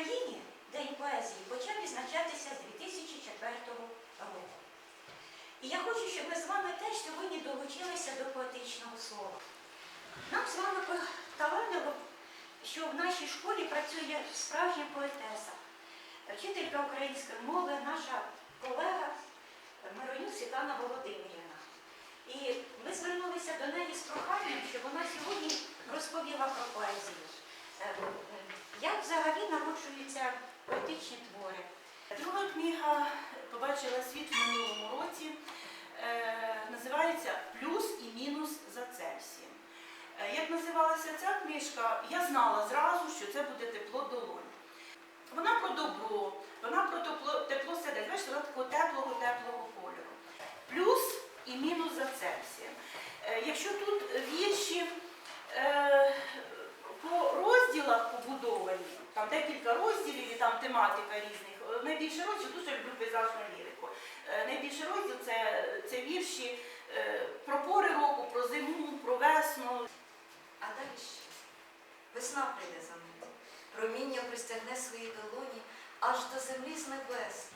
Україні День поезії почав відзначатися з 2004 року. І я хочу, щоб ми з вами теж сьогодні долучилися до поетичного слова. Нам з вами поталанило, що в нашій школі працює справжня поетеса, вчителька української мови, наша колега Миронюк Світлана Володимирівна. І ми звернулися до неї з проханням, щоб вона сьогодні розповіла про поезію. Як взагалі народжуються поетичні твори? Друга книга побачила світ в минулому році. Е, називається Плюс і мінус за Цельсієм. Е, як називалася ця книжка, я знала зразу, що це буде тепло долонь. Вона про добро, вона про тепло, тепло сердець. Бачите, вона такого теплого, теплого кольору. Плюс і мінус за Цельсієм. Е, якщо тут вірші е, по розділах побудовані, там декілька розділів і там тематика різних. Е, Найбільше розділ дуже люблю пейзажну лірику. Е, Найбільше розділ це, це вірші е, про пори року, про зиму, про весну. А далі що? Весна прийде за мить, проміння пристягне свої долоні аж до землі з небес,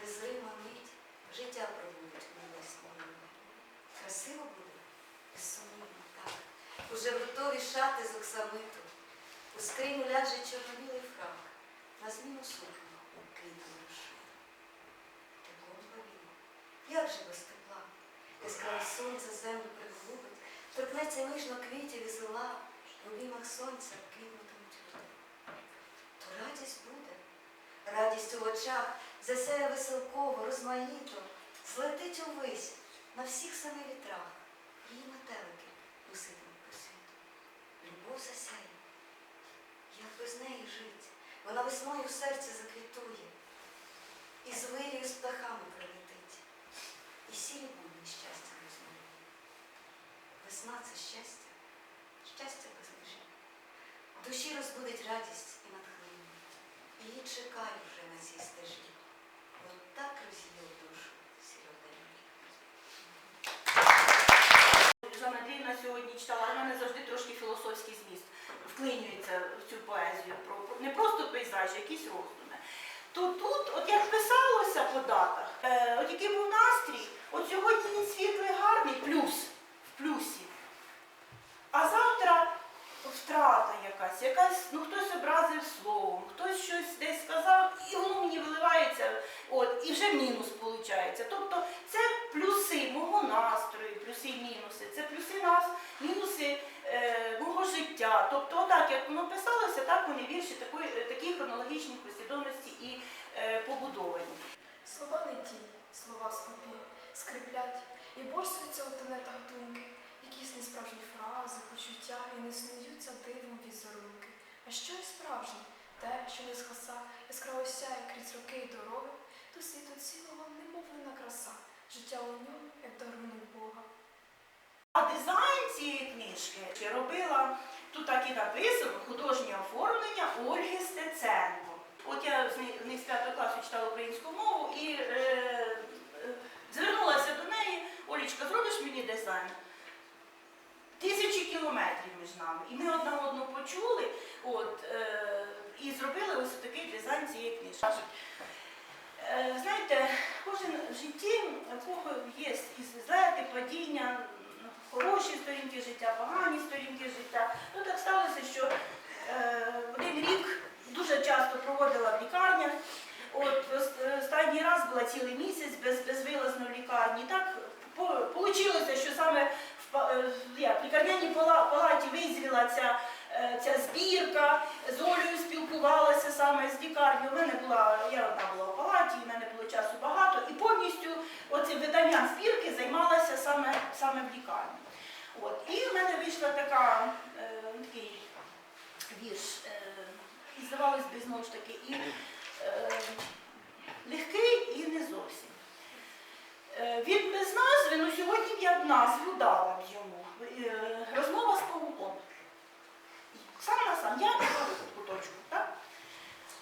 незрима мить, життя пробудуть у луні. Красиво буде? Безсумнівно, так. Уже готові шати з оксамиту, у скриню ляже чорнобілий фрак, на зміну сукню квітом душі. Тепло повіє. Як же без тепла? Яскраве сонце землю приглубить, торкнеться ніжно квітів і зела, в обіймах сонця квітнутимуть люди. То радість буде, радість у очах, засяє веселково, розмаїто, злетить увись на всіх семи вітрах, її метелики уситимуть по світу. Любов засяє, як без неї жить, вона весною в серці заквітує, і з вирію з птахами прилетить, і сірі будні щастя розмалює. Весна це щастя, щастя без межі. В Душі розбудить радість і натхнення. Її чекаю вже на цій стежі. От так роз'їв душу сіродені. Жанна Андріївна сьогодні читала, вона не завжди трошки філософський зміст вклинюється в цю поезію. Про, не просто пейзаж, а якісь роздуми. То тут, от як писалося по датах, е, от який був настрій, от сьогодні світлий, гарний, плюс, в плюсі. А завтра втрата якась, якась, ну хтось образив словом, хтось щось десь сказав, і воно мені виливається, от, і вже мінус виходить. Тобто це плюси мого настрою, плюси і мінуси, це плюси нас, мінуси е, мого життя. Тобто, отак, як воно писалося, так вони вірші такої, е, такі хронологічні послідовності і е, побудовані. Слова не ті, слова скупі, скриплять і борсуються у тенетах думки, якісь несправжні фрази, почуття і не снуються дивом візерунки. А що є справжнє? Те, що не згаса, яскраво сяє крізь роки й дороги, до світу цілого немовлена краса, життя у ньому, як дарунок Бога. А дизайн цієї книжки робила, тут так і написано, художнє оформлення Ольги Стеценко. От я з них- з них з п'ятого класу читала українську мову і е, е, звернулася до неї, Олічка, зробиш мені дизайн? Тисячі кілометрів між нами. І ми одна одну почули от, е, і зробили ось такий дизайн цієї книжки. Е, знаєте, кожен в житті є і злети, падіння, хороші сторінки життя, погані сторінки життя. Ну так сталося, що е, один рік дуже часто проводила в лікарнях. От останній раз була цілий місяць без, безвилазно в лікарні. Так вийшло, що саме як, в лікарняній палаті визріла ця, е, ця збірка, з Олею спілкувалася саме з лікарнею. У мене була, я одна була в палаті, в мене було часу багато, і повністю оцим виданням збірки займалася саме, саме в лікарні. От. І в мене вийшла така, е, такий вірш, е, і здавалось би, знову ж таки, і е, легкий, і не зовсім. Е, Він без назви, ну сьогодні б я б назву дала б йому. Е, Розмова з павуком. Сам на сам, я в куточку, так?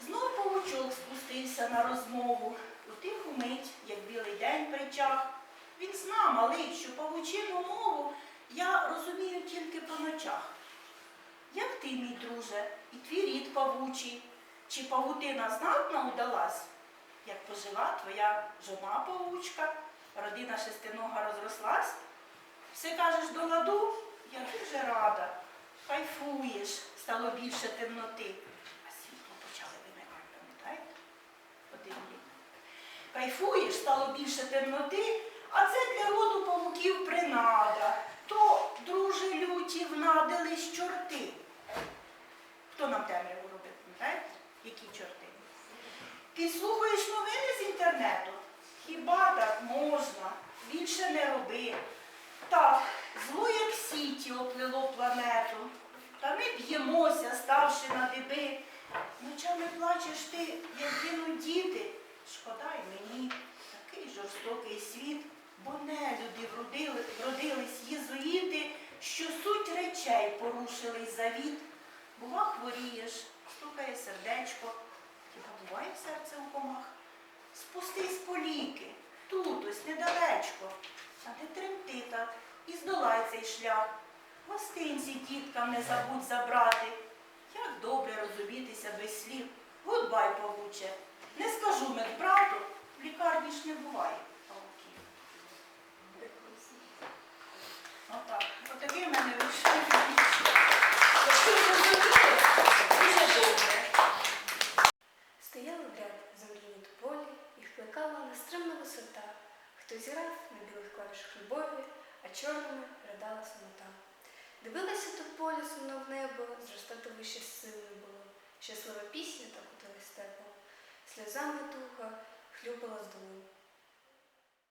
Знову павучок спустився на розмову. У тиху мить, як білий день причах. Він зна, малий, що павучину мову я розумію тільки по ночах. Як ти, мій друже, і твій рід павучий, Чи павутина знатна удалась, як пожила твоя жона павучка, родина шестинога розрослась? Все кажеш до ладу, я дуже рада. Кайфуєш, стало більше темноти. А світло почали вимикати, пам'ятаєте? Один рік. Кайфуєш, стало більше темноти, а це для роду павуків принада. То, друже, люті внадились чорти. Хто нам темряву робить, пам'ятаєте? Які чорти? Підслухаєш новини з інтернету? Хіба так можна? Більше не роби. Так, зло як сіті оплило планету. Та ми б'ємося, ставши на диби. Ночами плачеш ти, як гинуть діти. Шкода й мені, такий жорстокий світ, бо нелюди вродили, вродились єзуїти, що суть речей порушили завіт. Бува хворієш, стукає сердечко, хіба буває серце у комах? Спустись по ліки, тут ось недалечко, а ти тремти так і здолай цей шлях. Гостинці діткам не забудь забрати. Як добре розумітися без слів. Гудбай, павуче. Не скажу медбрату, в лікарні ж не буває небо, зростати вище сил не було. Щаслива пісня та котилась степом. Сльозами туга хлюпала з долу.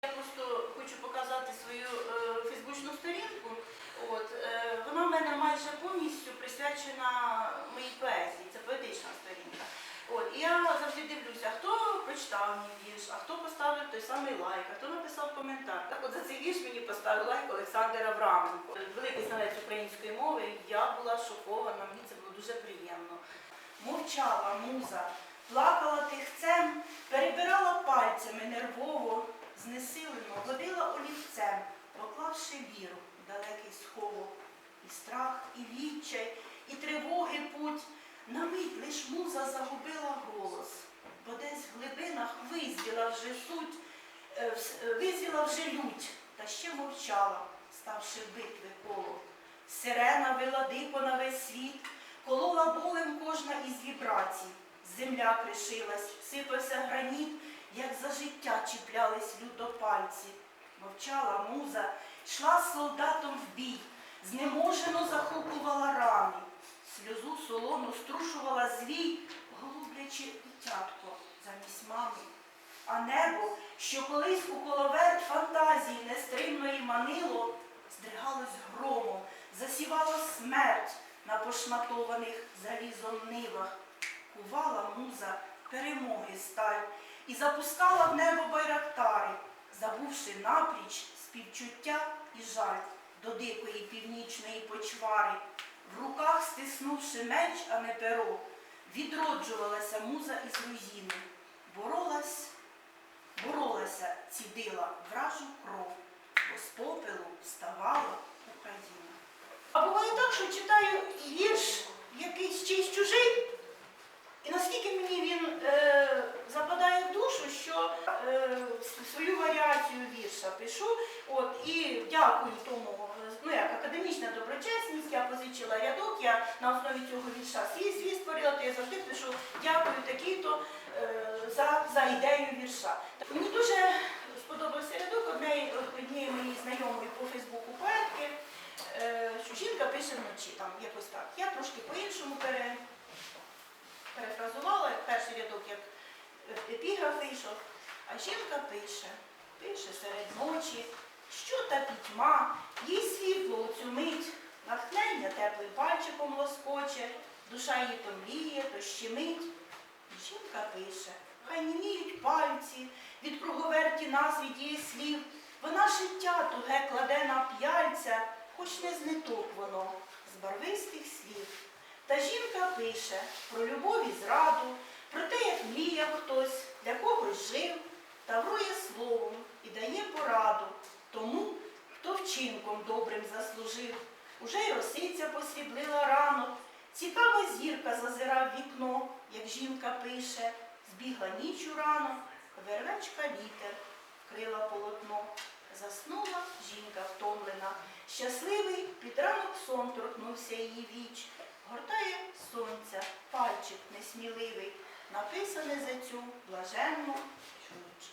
Я просто хочу показати свою е, фейсбучну сторінку. От, е, вона в мене майже повністю присвячена моїй поезії, це поетична сторінка. От, і я завжди дивлюся, хто прочитав мій вірш, а хто поставив той самий лайк, а хто написав коментар. Так от за цей вірш мені поставив лайк Олександр Авраменко. Великий знавець української мови, я була шокована, мені це було дуже приємно. Мовчала муза, плакала тихцем, перебирала пальцями нервово, знесилено, водила олівцем, поклавши віру в далекий сховок. І страх, і відчай, і тривоги путь. На мить лиш муза загубила голос, бо десь в глибинах визвіла вже суть, е, е, визвіла вже лють, та ще мовчала, ставши битви коло. Сирена вила дико на весь світ, колола болем кожна із вібрацій. Земля кришилась, сипався граніт, як за життя чіплялись люто пальці. Мовчала муза, йшла з солдатом в бій, знеможено захоплювала рани, сльозу солону струшувала звій, голублячи дитятко замість мами. А небо, що колись у коловert фантазії нестримної манило, здригалось громом, засівало смерть на пошматованих залізом нивах. Кувала муза перемоги сталь і запускала в небо байрактари, забувши напріч співчуття і жаль до дикої північної почвари, в руках стиснувши меч, а не перо, відроджувалася муза із руїни, боролась, боролася, цідила вражу кров, бо з попелу вставала Україна. А буває так, що читаю вірш якийсь чийсь чужий, і наскільки мені він е, западає в душу, що е, с- свою пишу, от, і дякую тому, ну як академічна доброчесність, я позичила рядок, я на основі цього вірша свій свій створила, то я завжди пишу дякую такий-то е, за, за ідею вірша. Мені дуже сподобався рядок однієї, однієї моєї знайомої по Фейсбуку поетки, е, що жінка пише вночі, там якось так. Я трошки по-іншому пере перефразувала перший рядок, як епіграф вийшов, а жінка пише, пише серед ночі, що та пітьма, їй світло у цю мить, натхнення теплим пальчиком лоскоче, душа її то мліє, то щемить. Жінка пише, хай німіють пальці від круговерті назв від її слів, вона життя туге кладе на п'яльця, хоч не зниток воно з барвистих слів. Та жінка пише про любов і зраду, про те, як мріяв хтось, для когось жив, та врує словом і дає пораду тому, росиця посріблила ранок, Цікава зірка зазира в вікно, як жінка пише, збігла ніч урано, вервечка вітер, вкрила полотно. Заснула жінка втомлена, щасливий під ранок сон торкнувся її віч. Гортає сонця, пальчик несміливий, написане за цю блаженну ніч.